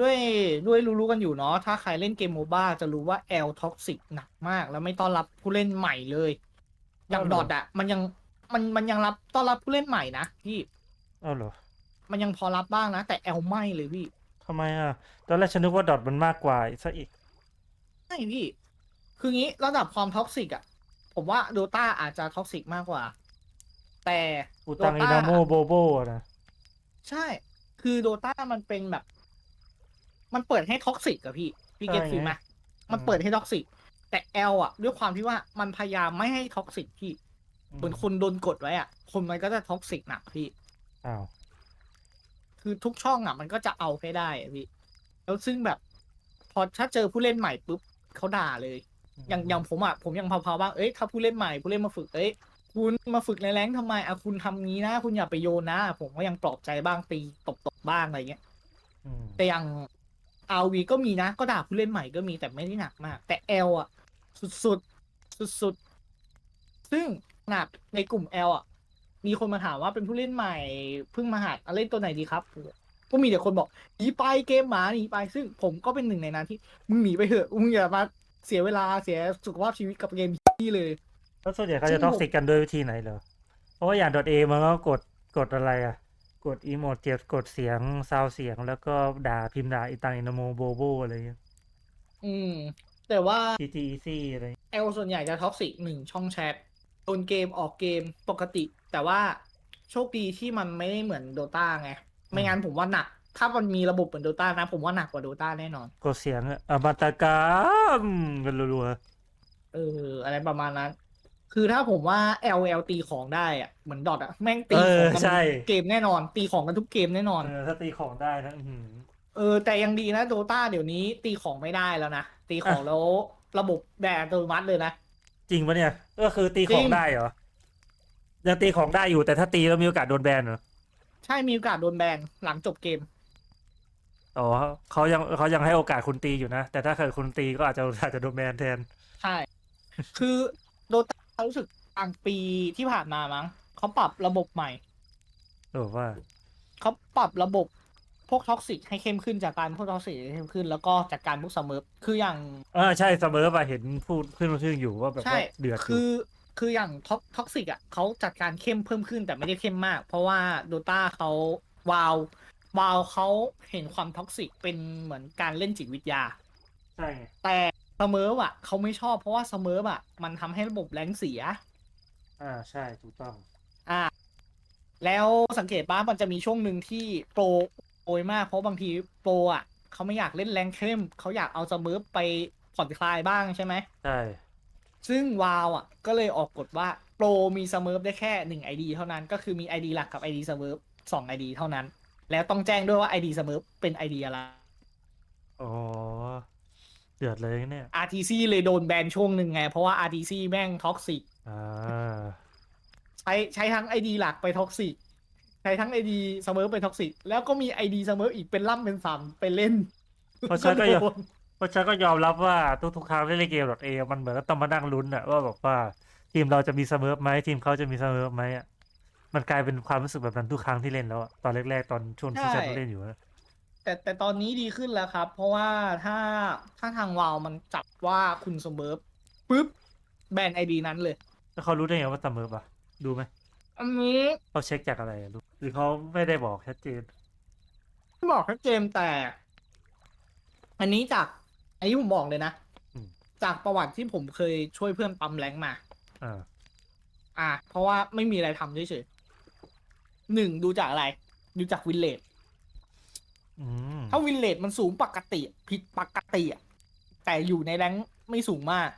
ด้วยด้วยรู้ๆกันอยู่เนาะถ้าใครเล่นเกมโมบ้าจะรู้ว่าแอลท็อกซิกหนักมาก แล้วไม่ต้อนรับผู้เล่นใหม่เลย อย่างอ้าวเหรดออทอะมันยังมันมันยังรับต้อนรับผู้เล่นใหม่นะพี่อ้าวเหรอมันยังพอรับบ้างนะ แต่แอลไม่เลยพี่ทำไมอะตอนแรกฉันนึกว่าดอทมันมากกว่าซะอีกใช่พี่ คืองี้ระดับความท็อกซิกอะผมว่าโดตาอาจจะท็อกซิกมากกว่า แต่อูตังอินาโมโบโบอะนะ ใช่ คือโดตามันเป็นแบบ มันเปิดให้ท็อกซิกอะพี่พี่เก็ตฟิลไหมมันเปิดให้ท็อกซิกแต่แอลอะด้วยความที่ว่ามันพยายามไม่ให้ท็อกซิกพี่เหมือนคนโดนกดไว้อะคนมันก็จะท็อกซิกหนักพี่อ้าวคือทุกช่องอะมันก็จะเอาให้ได้อะพี่แล้วซึ่งแบบ พอถ้าเจอผู้เล่นใหม่ปุ๊บเขาด่าเลยอย่างอย่างผมอะผมยังเผาๆบ้างเอ้ยถ้าผู้เล่นใหม่ผู้เล่นมาฝึกเอ้ยคุณมาฝึกในแรงค์ทำไมอะคุณทำงี้นะ คุณอย่าไปโยนนะ ผมก็ยังปลอบใจบ้างตีตบตบๆบ้างอะไรเงี้ยอืมแต่อย่าง อาวีก็มีนะ ก็ด่าผู้เล่นใหม่ก็มีแต่ไม่ได้หนักมาก แต่เอลอะ สุดๆสุดๆซึ่งหนักในกลุ่มเอลอะ มีคนมาถามว่าเป็นผู้เล่นใหม่เพิ่งมาหัดอะเล่นตัวไหนดีครับ ก็มีแต่คนบอกหนีไปเกมหมาหนีไปซึ่งผมก็เป็นหนึ่งในนั้นที่มึงหนีไปเถอะมึงอย่ามาเสียเวลาเสียสุขภาพชีวิตกับเกมนี้เลย แล้วส่วนใหญ่เขาซึ่จะงท็อกผมซิกกันด้วยวิธีไหนเหรอ เพราะว่าอย่างดอทเอมันก็กดกดอะไรอะ กดอีโมจิกดเสียงซาวเสียง แล้วก็ด่าพิมพ์ด่าอีตังอินาโมโบโบอะไรเงี้ยอืม แต่ว่า GTEC อะไรเงี้ยเอลส่วนใหญ่จะท็อกซิกหนึ่งช่องแชทโดนเกมออกเกมปกติ แต่ว่าโชคดีที่มันไม่ได้เหมือนโดตาไง ไม่งั้นผมว่าหนัก ถ้ามันมีระบบเหมือนโดตานะ ผมว่าหนักกว่าโดตาแน่นอน กดเสียงอะอมตะกามกันรัวเออ อะไรประมาณนั้น คือถ้าผมว่า L L ตีของได้อะเหมือนดอทอะแม่งๆตีเอขอองกันใช่ เกมแน่นอน ตีของกันทุกเกมแน่นอน เออถ้าตีของได้นะอื้อหือ เออแต่ยังดีนะโดตาเดี๋ยวนี้ตีของไม่ได้แล้วนะ ตีของอะ แล้วระบบแดดอัตโนมัติเลยนะ จริงปะเนี่ย ก็คือตีของจริง ได้เหรอยังตีของได้อยู่แต่ถ้าตีแล้วมีโอกาสโดนแบนเหรอใช่มีโอกาสโดนแบนหลังจบเกม อ๋อเขายังเขายังให้โอกาสคุณตีอยู่นะ แต่ถ้าเกิดคุณตีก็อาจจะอาจจะโดนแบนแทน ใช่ คือโดตา รู้สึกกลางปีที่ผ่านมามั้งเขาปรับระบบใหม่ เออว่าเขาปรับระบบพวกท็อกซิกให้เข้มขึ้นจากการพวกท็อกซิกให้เข้มขึ้น แล้วก็จากการพวกเสมอคืออย่างเออใช่เสมอไปเห็นพูดขึ้นมาชื่ออยู่ว่าแบบใช่ว่าเดือดอยู่คือคืออย่างท็อกท็อกซิกอะเขาจัดการเข้มเพิ่มขึ้นแต่ไม่ได้เข้มมาก เพราะว่าโดตาเขาวาววาวเขาเห็นความท็อกซิกเป็นเหมือนการเล่นจิตวิทยา ใช่ไงแต่ เสมออะเขาไม่ชอบเพราะว่าเสมออะ มันทำให้ระบบแรงเสีย อ่าใช่ถูกต้อง อ่า แล้วสังเกตป่ะมันจะมีช่วงหนึ่งที่โปรโอยมาก เพราะบางทีโปรอะเขาไม่อยากเล่นแรงเข้มเขาอยากเอาสเมิร์ฟไปผ่อนคลายบ้างใช่ไหม ใช่ ซึ่งวาวอะ ก็เลยออกกฎว่าโปรมีสเมิร์ฟได้แค่หนึ่งไอดีเท่านั้น ก็คือมีไอดีหลักกับไอดีสเมิร์ฟสองไอดีเท่านั้น แล้วต้องแจ้งด้วยว่าไอดีสเมิร์ฟเป็นไอดีอะไร อ๋อ เดือดเลยเนี่ย RTC เลยโดนแบนช่วงหนึ่งไง เพราะว่า RTC แม่งท็อกซิกอ่า ใช้ใช้ทั้งไอดีหลักไปท็อกซิกใช้ทั้งไอดีเสเมอไปท็อกซิกแล้วก็มีไอดีเสเมออีกเป็นล่ำเป็นสามไปเล่นเพราะฉันก็ยอมโดน เพราะฉันก็ยอมรับว่าทุกๆครั้งที่เล่นเกมดอทเอมันเหมือนกับต้องมานั่งลุ้นอะว่าแบบว่าทีมเราจะมีเสมอไหมทีมเขาจะมีเสมอไหมอะมันกลายเป็นความรู้สึกแบบนั้นทุกครั้งที่เล่นแล้วอะตอนแรกๆตอนช่วงที่ฉันเล่นอยู่นะ แต่แต่ตอนนี้ดีขึ้นแล้วครับ เพราะว่าถ้าถ้าทางวาวมันจับว่าคุณเสเมอปุ๊บแบนไอดีนั้นเลย แล้วเขารู้ได้ไงว่าเสมอปะดูไหมอันนี้เขาเช็คจากอะไรอะรู้หรือเขาไม่ได้บอกชัดเจนไม่บอกชัดเจนแต่ อันนี้จากอันนี้ผมบอกเลยนะอืมจากประวัติที่ผมเคยช่วยเพื่อนปั๊มแรงค์มา อ่าอะเพราะว่าไม่มีอะไรทำเฉยๆหนึ่งดูจากอะไร ดูจากวินเลจอืม ถ้าวินเลจมันสูงปกติ ผิดปกติอะแต่อยู่ในแรงค์ไม่สูงมาก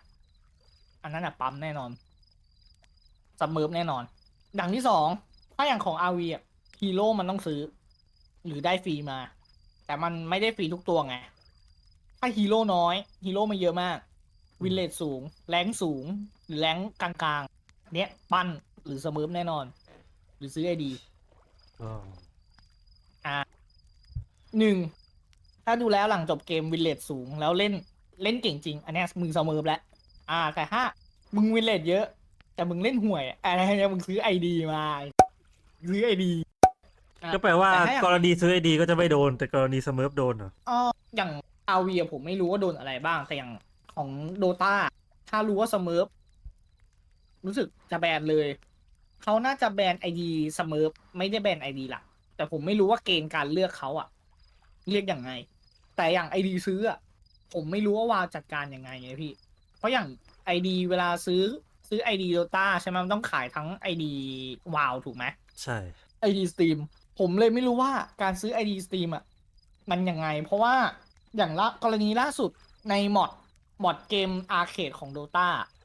อันนั้นอะปั๊มแน่นอนซัมเมิร์ฟแน่นอน ดังที่สองถ้าอย่างของอาวีอะฮีโร่มันต้องซื้อ หรือได้ฟรีมา แต่มันไม่ได้ฟรีทุกตัวไง ถ้าฮีโร่น้อย ฮีโร่ไม่เยอะมาก วินเลจสูง แรงค์สูง หรือแรงค์กลางๆ เนี้ยปั้นหรือสเมิร์ฟแน่นอน หรือซื้อไอดีอ๋อ หนึ่งถ้าดูแล้วหลังจบเกมวินเลจสูง แล้วเล่นเล่นเก่งจริง อันเนี้ยมึงเสมอแล้วอ่าแต่ถ้ามึงวินเลจเยอะ แต่มึงเล่นห่วยอะไรเนี่ยมึงซื้อไอดีมาซื้อไอดีอะก็แปลว่าแต่ถ้อย่างกรณีซื้อไอดีก็จะไม่โดน แต่กรณีสเมิร์ฟโดนเหรอเอออย่างอาวีผมไม่รู้ว่าโดนอะไรบ้างแต่อย่างของโดตาถ้ารู้ว่าสเมิร์ฟรู้สึกจะแบนเลยเขาน่าจะแบนไอดีสเมิร์ฟไม่ได้แบนไอดีหลักแต่ผมไม่รู้ว่าเกณฑ์การเลือกเขาอะ เรียกอย่างไง แต่อย่างไอดีซื้ออะผมไม่รู้ว่าวาวจัดการยังไงไงพี่ เพราะอย่างไอดีเวลาซื้อซื้อไอดีโดตาใช่ไหมมันต้องขายทั้งไอดีวาวถูกไหมใช่ ID Steam ผมเลยไม่รู้ว่าการซื้อ ID Steam อะมันยังไง เพราะว่าอย่างละกรณีล่าสุดในมอดมอดเกมอาร์เคดของ Dota